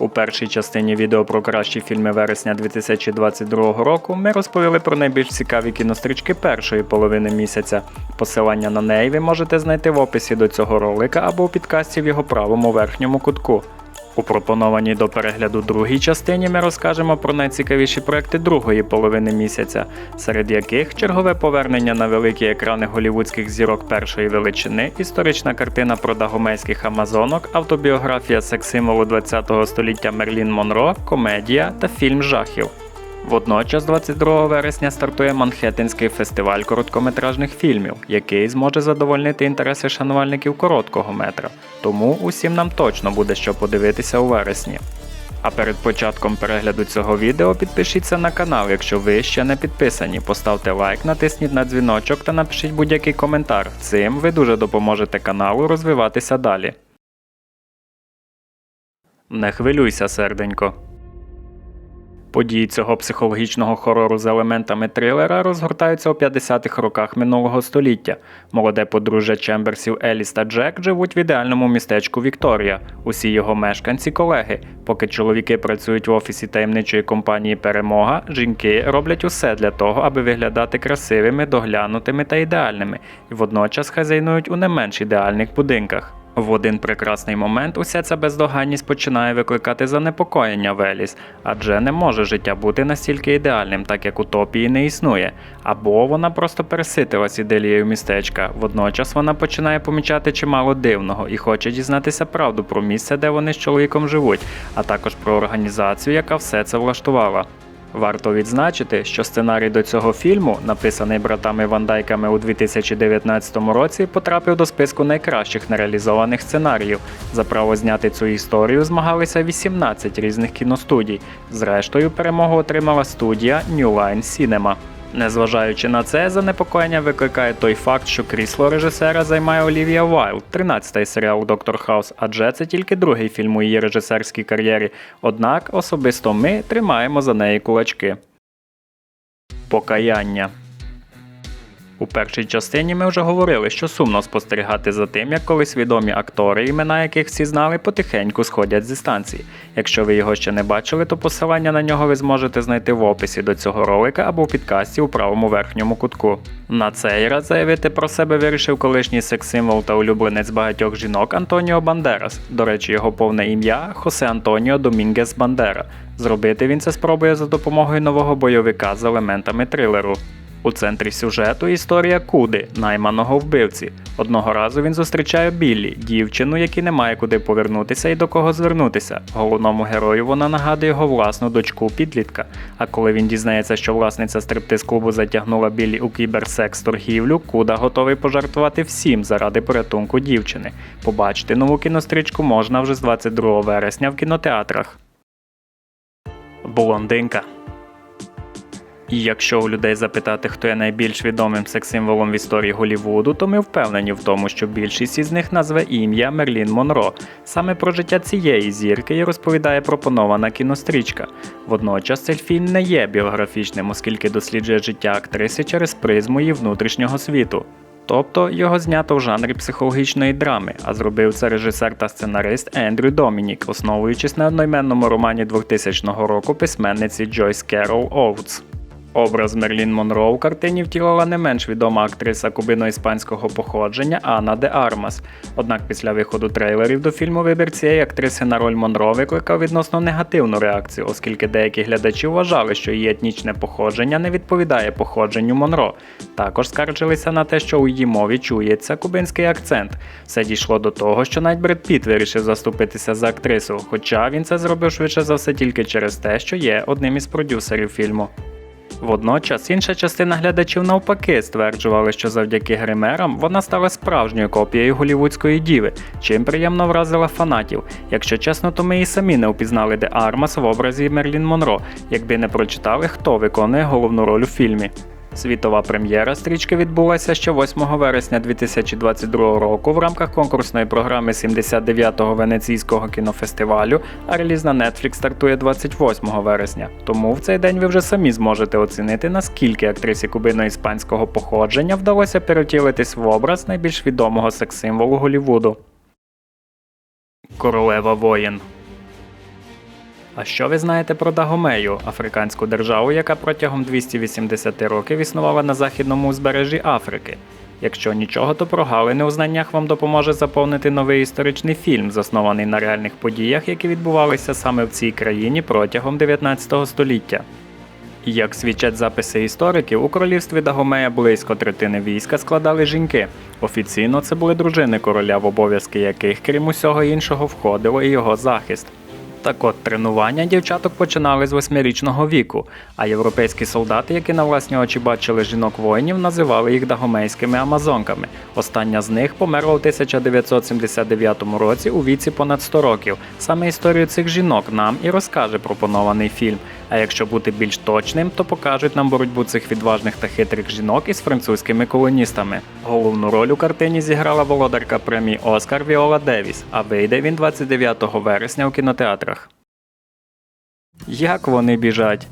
У першій частині відео про кращі фільми вересня 2022 року ми розповіли про найбільш цікаві кінострічки першої половини місяця. Посилання на неї ви можете знайти в описі до цього ролика або у підкасті в його правому верхньому кутку. У пропонованій до перегляду другій частині ми розкажемо про найцікавіші проекти другої половини місяця, серед яких чергове повернення на великі екрани голівудських зірок першої величини, історична картина про дагомейських амазонок, автобіографія секс-символу ХХ століття Мерлін Монро, комедія та фільм жахів. Водночас, 22 вересня стартує Манхеттенський фестиваль короткометражних фільмів, який зможе задовольнити інтереси шанувальників короткого метра. Тому усім нам точно буде що подивитися у вересні. А перед початком перегляду цього відео підпишіться на канал, якщо ви ще не підписані. Поставте лайк, натисніть на дзвіночок та напишіть будь-який коментар. Цим ви дуже допоможете каналу розвиватися далі. Не хвилюйся, серденько. Події цього психологічного хорору з елементами трилера розгортаються у 50-х роках минулого століття. Молоде подружжя Чемберсів Еліс та Джек живуть в ідеальному містечку Вікторія. Усі його мешканці колеги. Поки чоловіки працюють в офісі таємничої компанії Перемога, жінки роблять усе для того, аби виглядати красивими, доглянутими та ідеальними, і водночас хазяйнують у не менш ідеальних будинках. В один прекрасний момент уся ця бездоганність починає викликати занепокоєння в Еліс, адже не може життя бути настільки ідеальним, так як утопії не існує. Або вона просто переситилась іделією містечка. Водночас вона починає помічати чимало дивного і хоче дізнатися правду про місце, де вони з чоловіком живуть, а також про організацію, яка все це влаштувала. Варто відзначити, що сценарій до цього фільму, написаний братами Вандайками у 2019 році, потрапив до списку найкращих нереалізованих сценаріїв. За право зняти цю історію змагалися 18 різних кіностудій. Зрештою, перемогу отримала студія New Line Cinema. Незважаючи на це, занепокоєння викликає той факт, що крісло режисера займає Олівія Вайлд, 13-й серіал Доктор Хаус, адже це тільки другий фільм у її режисерській кар'єрі. Однак особисто ми тримаємо за неї кулачки. Покаяння. У першій частині ми вже говорили, що сумно спостерігати за тим, як колись відомі актори, імена яких всі знали, потихеньку сходять зі станції. Якщо ви його ще не бачили, то посилання на нього ви зможете знайти в описі до цього ролика або в підкасті у правому верхньому кутку. На цей раз заявити про себе вирішив колишній секс-символ та улюбленець багатьох жінок Антоніо Бандерас. До речі, його повне ім'я Хосе Антоніо Домінгес Бандера. Зробити він це спробує за допомогою нового бойовика з елементами трилеру. У центрі сюжету історія Куди, найманого вбивці. Одного разу він зустрічає Біллі, дівчину, якій немає куди повернутися і до кого звернутися. Головному герою вона нагадує його власну дочку підлітка. А коли він дізнається, що власниця стриптиз-клубу затягнула Біллі у кіберсекс торгівлю, Куда готовий пожартувати всім заради порятунку дівчини. Побачити нову кінострічку можна вже з 22 вересня в кінотеатрах. Блондинка. І якщо у людей запитати, хто є найбільш відомим секс-символом в історії Голлівуду, то ми впевнені в тому, що більшість із них назве ім'я Мерлін Монро. Саме про життя цієї зірки і розповідає пропонована кінострічка. Водночас цей фільм не є біографічним, оскільки досліджує життя актриси через призму її внутрішнього світу. Тобто його знято в жанрі психологічної драми, а зробив це режисер та сценарист Ендрю Домінік, основуючись на одноіменному романі 2000 року письменниці Джойс Керол Оутс. Образ Мерлін Монро у картині втілила не менш відома актриса кубино-іспанського походження Анна де Армас. Однак після виходу трейлерів до фільму вибір цієї актриси на роль Монро викликав відносно негативну реакцію, оскільки деякі глядачі вважали, що її етнічне походження не відповідає походженню Монро. Також скаржилися на те, що у її мові чується кубинський акцент. Все дійшло до того, що навіть Бред Піт вирішив заступитися за актрису, хоча він це зробив швидше за все тільки через те, що є одним із продюсерів фільму. Водночас інша частина глядачів навпаки стверджували, що завдяки гримерам вона стала справжньою копією голівудської діви, чим приємно вразила фанатів. Якщо чесно, то ми і самі не впізнали де Армас в образі Мерлін Монро, якби не прочитали, хто виконує головну роль у фільмі. Світова прем'єра стрічки відбулася ще 8 вересня 2022 року в рамках конкурсної програми 79-го Венеційського кінофестивалю, а реліз на Netflix стартує 28 вересня. Тому в цей день ви вже самі зможете оцінити, наскільки актрисі кубино-іспанського походження вдалося перетілитись в образ найбільш відомого секс-символу Голлівуду. Королева воїн. А що ви знаєте про Дагомею, африканську державу, яка протягом 280 років існувала на західному узбережжі Африки? Якщо нічого, то прогалини у знаннях вам допоможе заповнити новий історичний фільм, заснований на реальних подіях, які відбувалися саме в цій країні протягом 19 століття. Як свідчать записи істориків, у королівстві Дагомея близько третини війська складали жінки. Офіційно це були дружини короля, в обов'язки яких, крім усього іншого, входило і його захист. Так от тренування дівчаток починали з восьмирічного віку, а європейські солдати, які на власні очі бачили жінок воїнів, називали їх дагомейськими амазонками. Остання з них померла у 1979 році у віці понад 100 років. Саме історію цих жінок нам і розкаже пропонований фільм. А якщо бути більш точним, то покажуть нам боротьбу цих відважних та хитрих жінок із французькими колоністами. Головну роль у картині зіграла володарка премії Оскар Віола Девіс, а вийде він 29 вересня у кінотеатрах. Як вони біжать?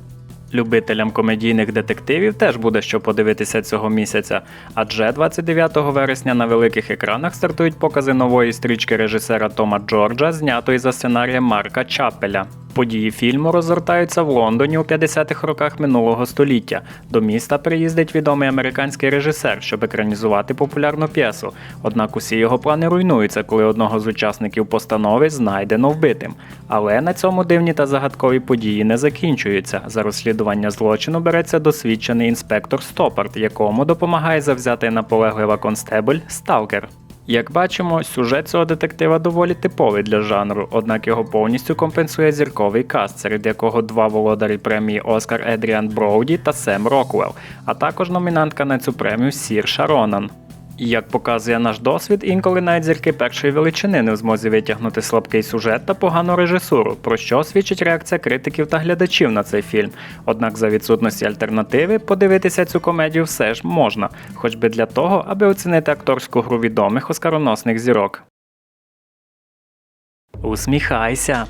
Любителям комедійних детективів теж буде що подивитися цього місяця, адже 29 вересня на великих екранах стартують покази нової стрічки режисера Тома Джорджа, знятої за сценарієм Марка Чапеля. Події фільму розгортаються в Лондоні у 50-х роках минулого століття. До міста приїздить відомий американський режисер, щоб екранізувати популярну п'єсу. Однак усі його плани руйнуються, коли одного з учасників постанови знайдено вбитим. Але на цьому дивні та загадкові події не закінчуються. За розслідування злочину береться досвідчений інспектор Стопарт, якому допомагає завзяти наполеглива констебель Сталкер. Як бачимо, сюжет цього детектива доволі типовий для жанру, однак його повністю компенсує зірковий каст, серед якого два володарі премії Оскар Едріан Броуді та Сем Роквелл, а також номінантка на цю премію Сір Шаронан. Як показує наш досвід, інколи навіть зірки першої величини не в змозі витягнути слабкий сюжет та погану режисуру, про що свідчить реакція критиків та глядачів на цей фільм. Однак за відсутності альтернативи подивитися цю комедію все ж можна, хоч би для того, аби оцінити акторську гру відомих оскароносних зірок. Усміхайся.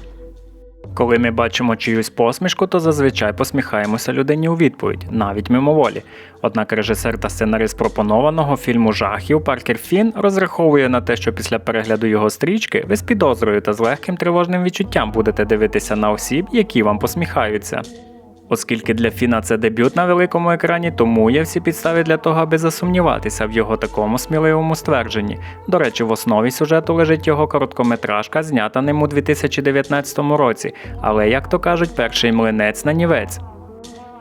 Коли ми бачимо чиюсь посмішку, то зазвичай посміхаємося людині у відповідь, навіть мимоволі. Однак режисер та сценарист пропонованого фільму жахів Паркер Фін розраховує на те, що після перегляду його стрічки ви з підозрою та з легким тривожним відчуттям будете дивитися на осіб, які вам посміхаються. Оскільки для Фіна це дебют на великому екрані, тому є всі підстави для того, аби засумніватися в його такому сміливому ствердженні. До речі, в основі сюжету лежить його короткометражка, знята ним у 2019 році, але, як то кажуть, перший млинець на нівець.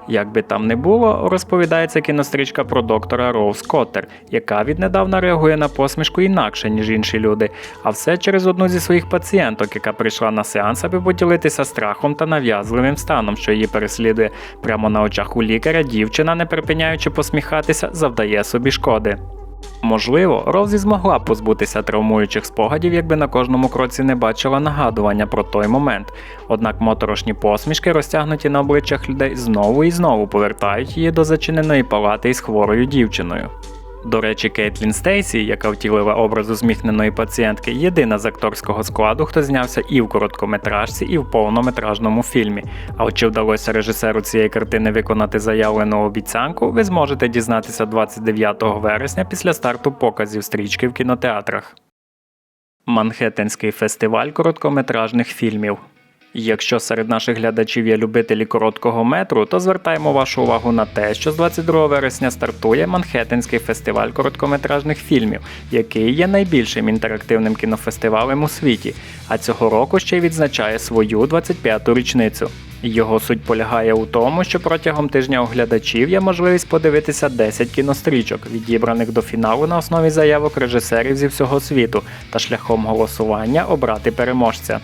Як би там не було, розповідається кінострічка про доктора Роуз Коттер, яка віднедавна реагує на посмішку інакше, ніж інші люди, а все через одну зі своїх пацієнток, яка прийшла на сеанс, аби поділитися страхом та нав'язливим станом, що її переслідує прямо на очах у лікаря. Дівчина, не припиняючи посміхатися, завдає собі шкоди. Можливо, Розі змогла б позбутися травмуючих спогадів, якби на кожному кроці не бачила нагадування про той момент. Однак моторошні посмішки, розтягнуті на обличчях людей, знову і знову повертають її до зачиненої палати із хворою дівчиною. До речі, Кейтлін Стейсі, яка втілила образ усміхненої пацієнтки, єдина з акторського складу, хто знявся і в короткометражці, і в повнометражному фільмі. А от чи вдалося режисеру цієї картини виконати заявлену обіцянку, ви зможете дізнатися 29 вересня після старту показів стрічки в кінотеатрах. Манхеттенський фестиваль короткометражних фільмів. Якщо серед наших глядачів є любителі короткого метру, то звертаємо вашу увагу на те, що з 22 вересня стартує Манхеттенський фестиваль короткометражних фільмів, який є найбільшим інтерактивним кінофестивалем у світі, а цього року ще й відзначає свою 25-ту річницю. Його суть полягає у тому, що протягом тижня у глядачів є можливість подивитися 10 кінострічок, відібраних до фіналу на основі заявок режисерів зі всього світу, та шляхом голосування обрати переможця.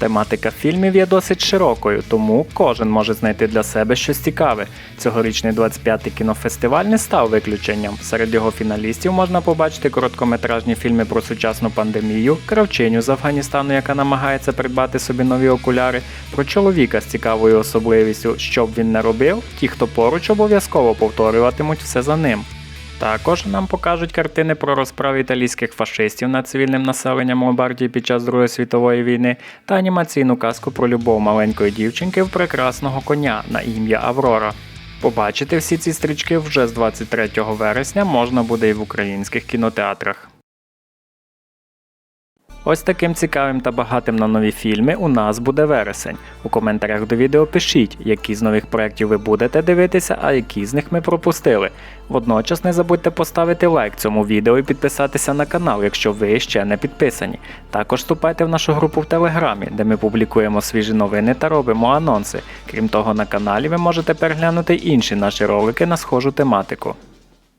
Тематика фільмів є досить широкою, тому кожен може знайти для себе щось цікаве. Цьогорічний 25-й кінофестиваль не став виключенням. Серед його фіналістів можна побачити короткометражні фільми про сучасну пандемію, кравчиню з Афганістану, яка намагається придбати собі нові окуляри, про чоловіка з цікавою особливістю, що б він не робив, ті, хто поруч обов'язково повторюватимуть все за ним. Також нам покажуть картини про розправи італійських фашистів над цивільним населенням Ломбардії під час Другої світової війни та анімаційну казку про любов маленької дівчинки в прекрасного коня на ім'я Аврора. Побачити всі ці стрічки вже з 23 вересня можна буде і в українських кінотеатрах. Ось таким цікавим та багатим на нові фільми у нас буде вересень. У коментарях до відео пишіть, які з нових проєктів ви будете дивитися, а які з них ми пропустили. Водночас не забудьте поставити лайк цьому відео і підписатися на канал, якщо ви ще не підписані. Також вступайте в нашу групу в Телеграмі, де ми публікуємо свіжі новини та робимо анонси. Крім того, на каналі ви можете переглянути інші наші ролики на схожу тематику.